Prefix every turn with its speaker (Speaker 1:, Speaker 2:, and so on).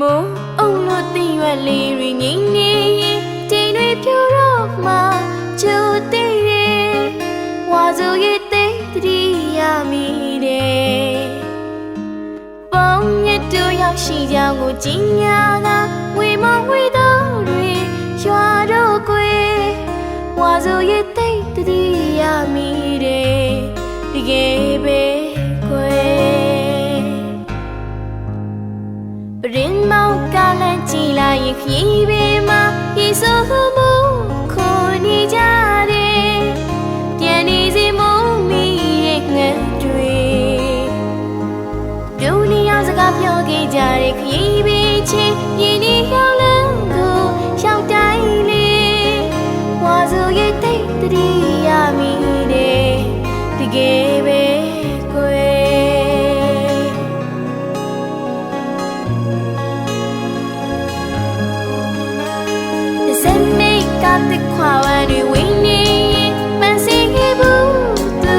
Speaker 1: မိုးအုံလို့တင်ရွက်လေးတွေငိမ့်နေရင်တိမ်တွေဖြူတော့မှကျိုးသိတယ်ဝါဆိုရဲ့တိတ်တတိရမိတယ်ပုံရတူရောက်ရှိကြောင်းကိုကြီးညာကဝေမဝေတော်တွေရွာတော့ကွယ်ဝါဆိုရဲ့တိတ်တတိရမိတယ်တကယ်ပဲကွယ်ပရ ခရီးပေမှာရေဆိုးမှုခေါ်နေကြတယ်ပြန်နေစီမုံမီရဲ့ငတ်တွေဒုနီယာစကားပြောခဲ့ကြတဲ့ခရီးပေချင်းရင်းနေရောက်လန်းကိုရောက်တိုင်းလေဝါဆိုရဲ့တိတ်တတိရမိတယ်တကယ်ပဲ flower do we need? Fancy give to